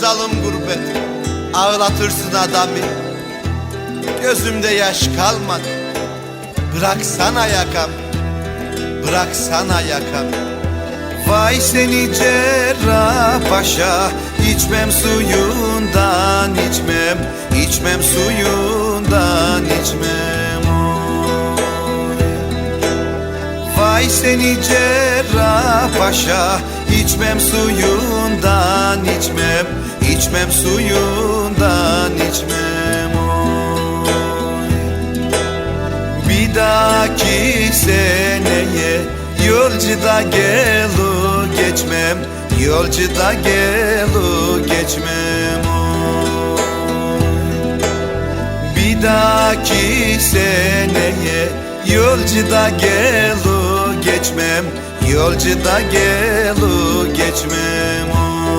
zalım gurbet Ağlatırsın adamı. Gözümde yaş kalmadı Bıraksana yakam Bıraksana yakam Vay seni cerrah paşa içmem suyundan içmem içmem suyundan içmem Vay seni cerrah paşa içmem suyundan içmem içmem suyundan içmem oy. Bir dahaki seneye Yolcuda gelu geçmem Yolcuda gelu geçmem oy. Bir dahaki seneye Yolcuda gelu geçmem Yolcuda gelu geçmem. Oy.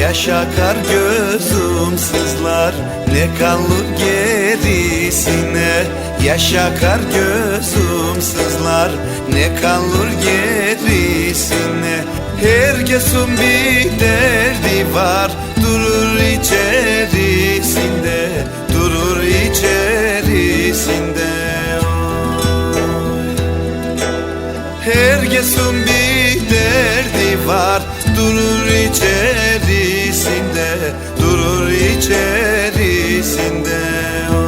Yaşa kar gözüm sızlar Ne kalır gerisine Yaşa kar gözüm sızlar Ne kalır gerisine Herkesin bir derdi var Durur içerisinde Durur içerisinde oy.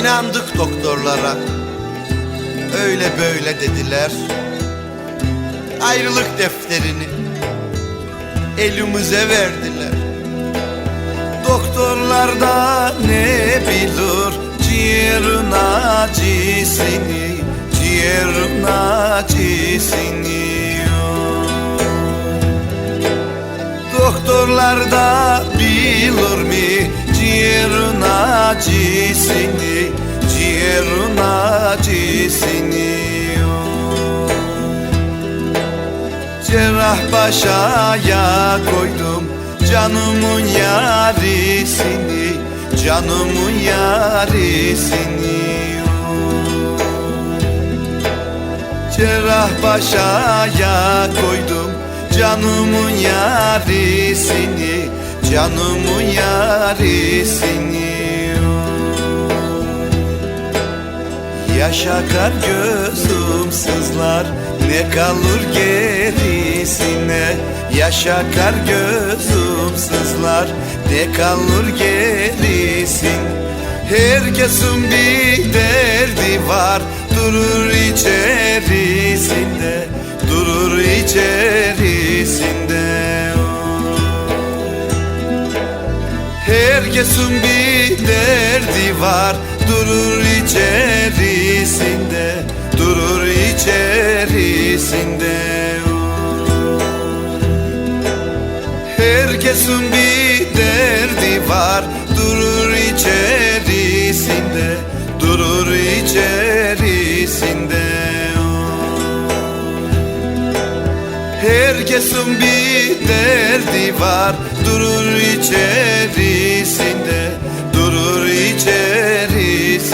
İnandık doktorlara Öyle böyle dediler Ayrılık defterini Elimize verdiler. Doktorlar da ne bilir ciğerin acısını Ciğerin acısını. Doktorlar da bilir mi ciğerin acısını Ciğerin acısını Cerrah başaya koydum canımın yarisini Canımın yarisini. Cerrah başaya koydum canımın yarisini Canımın yarisini. Yaşa kar gözüm sızlar Ne kalır gerisine. Yaşa kar gözüm sızlar. Ne kalır gerisin? Herkesin bir derdi var. Durur içerisinde. Durur içerisinde. Herkesin bir derdi var. Durur içerisinde içerisinde Herkesin bir derdi var Durur içerisinde Durur içerisinde. Herkesin bir derdi var Durur içerisinde Durur içerisinde.